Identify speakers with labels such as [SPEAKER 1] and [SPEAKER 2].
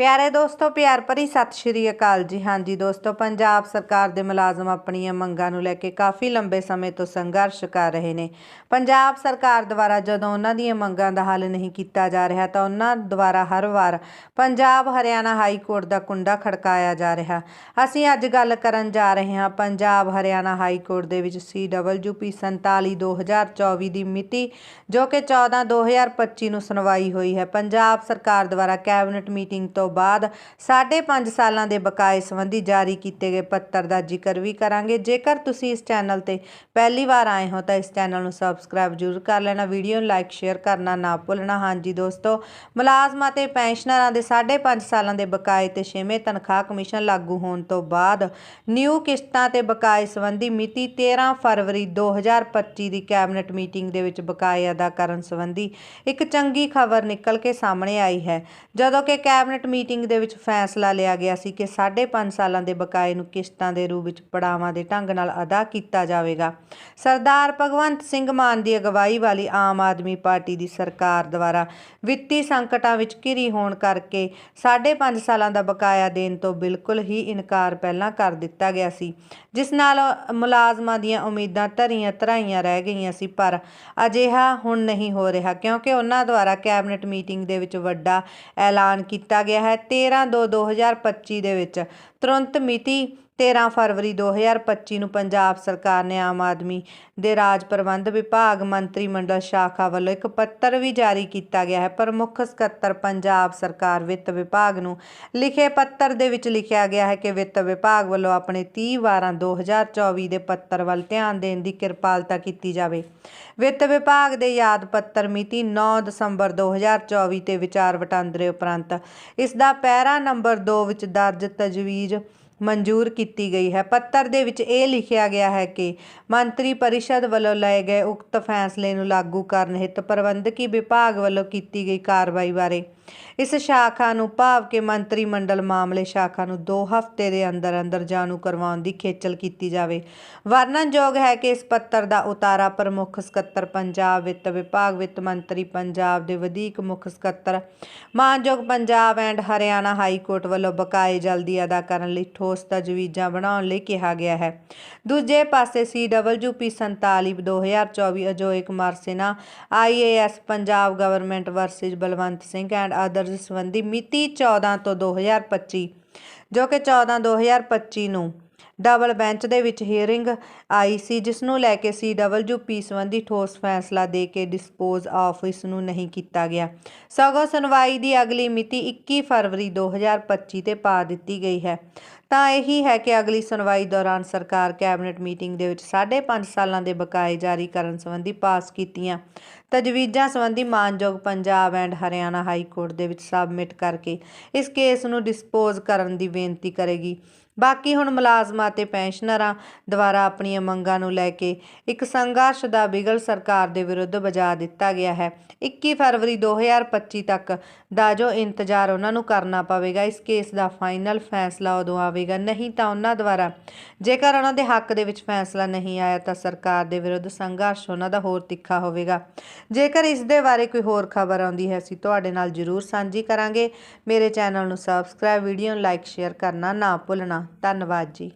[SPEAKER 1] ਪਿਆਰੇ ਦੋਸਤੋ, ਪਿਆਰ ਭਰੀ ਸਤਿ ਸ਼੍ਰੀ ਅਕਾਲ ਜੀ। ਹਾਂਜੀ ਦੋਸਤੋ, ਪੰਜਾਬ ਸਰਕਾਰ ਦੇ ਮੁਲਾਜ਼ਮ ਆਪਣੀਆਂ ਮੰਗਾਂ ਨੂੰ ਲੈ ਕੇ ਕਾਫੀ ਲੰਬੇ ਸਮੇਂ ਤੋਂ ਸੰਘਰਸ਼ ਕਰ ਰਹੇ ਨੇ। ਪੰਜਾਬ ਸਰਕਾਰ ਦੁਆਰਾ ਜਦੋਂ ਉਹਨਾਂ ਦੀਆਂ ਮੰਗਾਂ ਦਾ ਹੱਲ ਨਹੀਂ ਕੀਤਾ ਜਾ ਰਿਹਾ, ਤਾਂ ਉਹਨਾਂ ਦੁਆਰਾ ਹਰ ਵਾਰ ਪੰਜਾਬ, ਹਰਿਆਣਾ ਹਾਈ ਕੋਰਟ ਦਾ ਕੁੰਡਾ ਖੜਕਾਇਆ ਜਾ ਰਿਹਾ। ਅਸੀਂ ਅੱਜ ਗੱਲ ਕਰਨ ਜਾ ਰਹੇ ਹਾਂ ਪੰਜਾਬ, ਹਰਿਆਣਾ ਹਾਈ ਕੋਰਟ ਦੇ ਵਿੱਚ CWP 47 2024 ਦੀ ਮਿਤੀ, ਜੋ ਕਿ 14 2025 ਨੂੰ ਸੁਣਵਾਈ ਹੋਈ ਹੈ। ਪੰਜਾਬ ਸਰਕਾਰ ਦੁਆਰਾ ਕੈਬਨਿਟ ਮੀਟਿੰਗ ਤੋਂ ਬਾਅਦ ਸਾਢੇ ਪੰਜ ਸਾਲਾਂ ਦੇ ਬਕਾਏ ਸੰਬੰਧੀ ਜਾਰੀ ਕੀਤੇ ਗਏ ਪੱਤਰ ਦਾ ਜ਼ਿਕਰ ਵੀ ਕਰਾਂਗੇ। ਜੇਕਰ ਤੁਸੀਂ ਇਸ ਚੈਨਲ ਤੇ ਪਹਿਲੀ ਵਾਰ ਆਏ ਹੋ ਤਾਂ ਇਸ ਚੈਨਲ ਨੂੰ ਸਬਸਕ੍ਰਾਈਬ ਜ਼ਰੂਰ ਕਰ ਲੈਣਾ, ਵੀਡੀਓ ਨੂੰ ਲਾਈਕ, ਸ਼ੇਅਰ ਕਰਨਾ ਨਾ ਭੁੱਲਣਾ। ਹਾਂਜੀ ਦੋਸਤੋ, ਮੁਲਾਜ਼ਮਾਂ ਤੇ ਪੈਨਸ਼ਨਰਾਂ ਦੇ ਸਾਢੇ ਪੰਜ ਸਾਲਾਂ ਦੇ ਬਕਾਏ ਤੇ ਛੇਵੇਂ ਤਨਖਾਹ ਕਮਿਸ਼ਨ ਲਾਗੂ ਹੋਣ ਤੋਂ ਬਾਅਦ ਨਿਊ ਕਿਸ਼ਤਾਂ ਤੇ ਬਕਾਏ ਸੰਬੰਧੀ ਮਿਤੀ 13 ਫਰਵਰੀ 2025 ਦੀ ਕੈਬਨਿਟ ਮੀਟਿੰਗ ਦੇ ਵਿੱਚ ਬਕਾਏ ਅਦਾ ਕਰਨ ਸੰਬੰਧੀ ਇੱਕ ਚੰਗੀ ਖਬਰ ਨਿਕਲ ਕੇ ਸਾਹਮਣੇ ਆਈ ਹੈ। ਜਦੋਂ ਕਿ ਕੈਬਨਿਟ ਮੀਟਿੰਗ ਦੇ ਵਿੱਚ ਫੈਸਲਾ ਲਿਆ ਗਿਆ ਸੀ ਕਿ 5.5 ਸਾਲਾਂ ਦੇ ਬਕਾਏ ਨੂੰ ਕਿਸ਼ਤਾਂ ਦੇ ਰੂਪ ਵਿੱਚ ਪੜਾਵਾਂ ਦੇ ਢੰਗ ਨਾਲ ਅਦਾ ਕੀਤਾ ਜਾਵੇਗਾ। ਸਰਦਾਰ ਭਗਵੰਤ ਸਿੰਘ ਮਾਨ ਦੀ ਅਗਵਾਈ ਵਾਲੀ ਆਮ ਆਦਮੀ ਪਾਰਟੀ ਦੀ ਸਰਕਾਰ ਦੁਆਰਾ ਵਿੱਤੀ ਸੰਕਟਾਂ ਵਿੱਚ ਘਿਰੀ ਹੋਣ ਕਰਕੇ 5.5 ਸਾਲਾਂ ਦਾ ਬਕਾਇਆ ਦੇਣ ਤੋਂ ਬਿਲਕੁਲ ਹੀ ਇਨਕਾਰ ਪਹਿਲਾਂ ਕਰ ਦਿੱਤਾ ਗਿਆ ਸੀ, ਜਿਸ ਨਾਲ ਮੁਲਾਜ਼ਮਾਂ ਦੀਆਂ ਉਮੀਦਾਂ ਧਰੀਆਂ ਧਰਾਈਆਂ ਰਹਿ ਗਈਆਂ ਸੀ, ਪਰ ਅਜਿਹਾ ਹੁਣ ਨਹੀਂ ਹੋ ਰਿਹਾ ਕਿਉਂਕਿ ਉਹਨਾਂ ਦੁਆਰਾ ਕੈਬਨਿਟ ਮੀਟਿੰਗ ਦੇ ਵਿੱਚ ਵੱਡਾ ਐਲਾਨ ਕੀਤਾ ਗਿਆ ਹੈ। 13 2 2025 ਦੇ ਵਿੱਚ ਤੁਰੰਤ ਮਿਤੀ 13 ਫਰਵਰੀ 2025 ਨੂੰ ਪੰਜਾਬ ਸਰਕਾਰ ਨੇ ਆਮ ਆਦਮੀ ਦੇ ਰਾਜ ਪ੍ਰਬੰਧ ਵਿਭਾਗ ਮੰਤਰੀ ਮੰਡਲ ਸ਼ਾਖਾ ਵੱਲੋਂ ਇੱਕ ਪੱਤਰ ਵੀ ਜਾਰੀ ਕੀਤਾ ਗਿਆ ਹੈ। ਪ੍ਰਮੁੱਖ ਸਕੱਤਰ ਪੰਜਾਬ ਸਰਕਾਰ ਵਿੱਤ ਵਿਭਾਗ ਨੂੰ ਲਿਖੇ ਪੱਤਰ ਦੇ ਵਿੱਚ ਲਿਖਿਆ ਗਿਆ ਹੈ ਕਿ ਵਿੱਤ ਵਿਭਾਗ ਵੱਲੋਂ ਆਪਣੇ 30 12 2024 ਦੇ ਪੱਤਰ ਵੱਲ ਧਿਆਨ ਦੇਣ ਦੀ ਕਿਰਪਾਲਤਾ ਕੀਤੀ ਜਾਵੇ। ਵਿੱਤ ਵਿਭਾਗ ਦੇ ਯਾਦ ਪੱਤਰ ਮਿਤੀ 9 ਦਸੰਬਰ 2024 ਤੇ ਵਿਚਾਰ ਵਟਾਂਦਰੇ ਉਪਰੰਤ ਇਸ ਦਾ ਪੈਰਾ ਨੰਬਰ 2 ਵਿੱਚ ਦਰਜ ਤਜਵੀਜ਼ ਮਨਜ਼ੂਰ ਕੀਤੀ ਗਈ ਹੈ। ਪੱਤਰ ਦੇ ਵਿੱਚ ਇਹ ਲਿਖਿਆ ਗਿਆ ਹੈ ਕਿ ਮੰਤਰੀ ਪਰਿਸ਼ਦ ਵੱਲੋਂ ਲਏ ਗਏ ਉਕਤ ਫੈਸਲੇ ਨੂੰ ਲਾਗੂ ਕਰਨ ਹਿੱਤ ਪ੍ਰਬੰਧਕੀ ਵਿਭਾਗ ਵੱਲੋਂ ਕੀਤੀ ਗਈ ਕਾਰਵਾਈ ਬਾਰੇ ਇਸ ਸ਼ਾਖਾ ਨੂੰ ਭਾਵ ਕੇ ਮੰਤਰੀ ਮੰਡਲ ਮਾਮਲੇ ਸ਼ਾਖਾ ਨੂੰ 2 ਹਫ਼ਤੇ ਦੇ ਅੰਦਰ ਅੰਦਰ ਜਾਣੂ ਕਰਵਾਉਣ ਦੀ ਖੇਚਲ ਕੀਤੀ ਜਾਵੇ। ਵਰਣਨਯੋਗ ਹੈ ਕਿ ਇਸ ਪੱਤਰ ਦਾ ਉਤਾਰਾ ਪ੍ਰਮੁੱਖ ਸਕੱਤਰ ਪੰਜਾਬ ਵਿੱਤ ਵਿਭਾਗ ਵਿੱਤ ਮੰਤਰੀ ਪੰਜਾਬ ਦੇ ਵਧੀਕ ਮੁੱਖ ਸਕੱਤਰ ਮਾਨਯੋਗ Punjab and Haryana high court ਵੱਲੋਂ ਬਕਾਏ ਜਲਦੀ ਅਦਾ ਕਰਨ ਲਈ ਠੋਸ ਤਜਵੀਜ਼ਾਂ ਬਣਾਉਣ ਲਈ ਕਿਹਾ ਗਿਆ ਹੈ। ਦੂਜੇ ਪਾਸੇ CWP 47 2024 Ajoy Kumar Sinha IAS Punjab government versus Balwant Singh and others ਸੰਬੰਧੀ ਮਿਤੀ 14 ਤੋਂ 2025 ਜੋ ਕਿ 14 2025 ਨੂੰ ਡਬਲ ਬੈਂਚ ਦੇ ਵਿੱਚ ਹੀਅਰਿੰਗ ਆਈ ਸੀ, ਜਿਸ ਨੂੰ ਲੈ ਕੇ ਸੀ CWP ਸੰਬੰਧੀ ਠੋਸ ਫੈਸਲਾ ਦੇ ਕੇ ਡਿਸਪੋਜ਼ ਆਫ ਇਸ ਨੂੰ ਨਹੀਂ ਕੀਤਾ ਗਿਆ। ਸਗੋਂ ਸੁਣਵਾਈ ਦੀ ਅਗਲੀ ਮਿਤੀ 21 ਫਰਵਰੀ 2025 ਤੇ ਪਾ ਦਿੱਤੀ ਗਈ ਹੈ। ਤਾਂ ਇਹੀ ਹੈ ਕਿ ਅਗਲੀ ਸੁਣਵਾਈ ਦੌਰਾਨ ਸਰਕਾਰ ਕੈਬਨਿਟ ਮੀਟਿੰਗ ਦੇ ਵਿੱਚ 5.5 ਸਾਲਾਂ ਦੇ ਬਕਾਏ ਜਾਰੀ ਕਰਨ ਸੰਬੰਧੀ ਪਾਸ ਕੀਤੀਆਂ। ਤਜਵੀਜ਼ਾਂ ਸੰਬੰਧੀ ਮਾਨਯੋਗ Punjab and Haryana high court ਦੇ ਵਿੱਚ ਸਬਮਿਟ ਕਰਕੇ ਇਸ ਕੇਸ ਨੂੰ ਡਿਸਪੋਜ਼ ਕਰਨ ਦੀ ਬੇਨਤੀ ਕਰੇਗੀ। ਬਾਕੀ ਹੁਣ ਮੁਲਾਜ਼ਮਾਂ ਅਤੇ ਪੈਨਸ਼ਨਰਾਂ ਦੁਆਰਾ ਆਪਣੀਆਂ ਮੰਗਾਂ ਨੂੰ ਲੈ ਕੇ ਇੱਕ ਸੰਘਰਸ਼ ਦਾ ਬਿਗਲ ਸਰਕਾਰ ਦੇ ਵਿਰੁੱਧ ਵਜਾ ਦਿੱਤਾ ਗਿਆ ਹੈ। 21 ਫਰਵਰੀ 2025 ਤੱਕ ਦਾ ਜੋ ਇੰਤਜ਼ਾਰ ਉਹਨਾਂ ਨੂੰ ਕਰਨਾ ਪਵੇਗਾ, ਇਸ ਕੇਸ ਦਾ ਫਾਈਨਲ ਫੈਸਲਾ ਉਦੋਂ ਆਵੇ ਆਵੇਗਾ ਨਹੀਂ ਤਾਂ ਉਹਨਾਂ ਦੁਆਰਾ ਜੇਕਰ ਉਹਨਾਂ ਦੇ ਹੱਕ ਦੇ ਵਿੱਚ ਫੈਸਲਾ ਨਹੀਂ ਆਇਆ ਤਾਂ ਸਰਕਾਰ ਦੇ ਵਿਰੁੱਧ ਸੰਘਰਸ਼ ਉਹਨਾਂ ਦਾ ਹੋਰ ਤਿੱਖਾ ਹੋਵੇਗਾ। ਜੇਕਰ ਇਸ ਦੇ ਬਾਰੇ ਕੋਈ ਹੋਰ ਖਬਰ ਆਉਂਦੀ ਹੈ, ਅਸੀਂ ਤੁਹਾਡੇ ਨਾਲ ਜ਼ਰੂਰ ਸਾਂਝੀ ਕਰਾਂਗੇ। ਮੇਰੇ ਚੈਨਲ ਨੂੰ ਸਬਸਕ੍ਰਾਈਬ ਵੀਡੀਓ ਨੂੰ ਲਾਈਕ ਸ਼ੇਅਰ ਕਰਨਾ ਨਾ ਭੁੱਲਣਾ। ਧੰਨਵਾਦ ਜੀ।